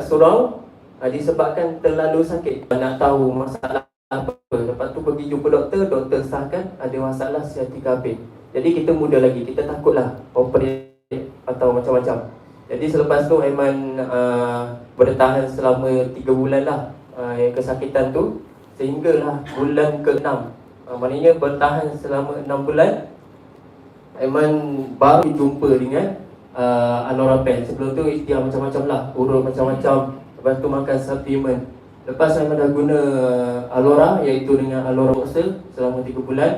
dekat surau uh, disebabkan terlalu sakit. Nak tahu masalah apa. Lepas tu pergi jumpa doktor, doktor sahkan ada masalah siatika habis. Jadi kita muda lagi, kita takutlah operate atau macam-macam. Jadi selepas tu Aiman uh, bertahan selama 3 bulan lah uh, yang kesakitan tu sehinggalah bulan ke-6. Uh, maknanya bertahan selama 6 bulan Aiman baru jumpa dengan uh, Alora Pen. Sebelum tu ikhtiar macam-macam lah, urut macam-macam. Lepas tu makan supplement. Lepas Aiman dah guna uh, Alora iaitu dengan Alora Boxer selama 3 bulan.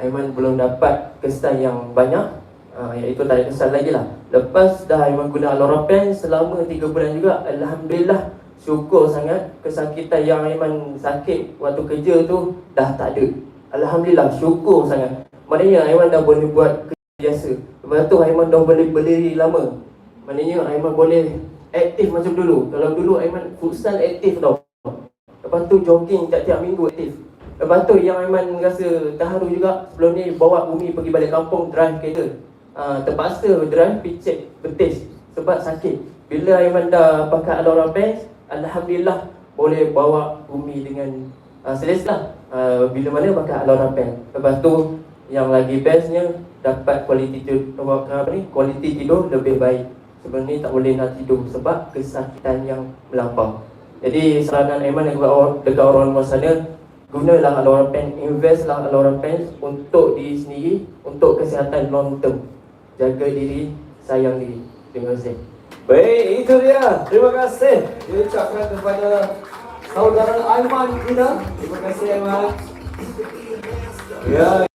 Aiman belum dapat kesan yang banyak uh, iaitu tak ada kesan lagi lah. Lepas dah Aiman guna Alora Pen selama 3 bulan juga Alhamdulillah syukur sangat kesakitan yang Aiman sakit waktu kerja tu dah tak ada. Alhamdulillah syukur sangat. Maknanya Aiman dah boleh buat biasa. Lepas tu Aiman dah boleh berdiri lama. Maknanya Aiman boleh aktif macam dulu. Kalau dulu Aiman futsal aktif tau. Lepas tu jogging tiap-tiap minggu aktif. Lepas tu yang Aiman rasa terharu juga sebelum ni bawa Umi pergi balik kampung drive kereta. Uh, terpaksa drive check betis sebab sakit. Bila Aiman dah pakai Alora Pants, Alhamdulillah boleh bawa Umi dengan uh, selesa uh, bila mana pakai Alora Pants. Lepas tu yang lagi bestnya dapat kualiti tidur ni kualiti tidur lebih baik sebelum ni tak boleh nak tidur sebab kesakitan yang melampau jadi saranan Aiman dekat orang, dekat orang luar sana gunalah Alora Pen investlah Alora Pen untuk diri sendiri untuk kesihatan long term jaga diri sayang diri terima kasih Baik, itu dia. Terima kasih diucapkan kepada saudara Aiman kita. Terima kasih Aiman. Ya.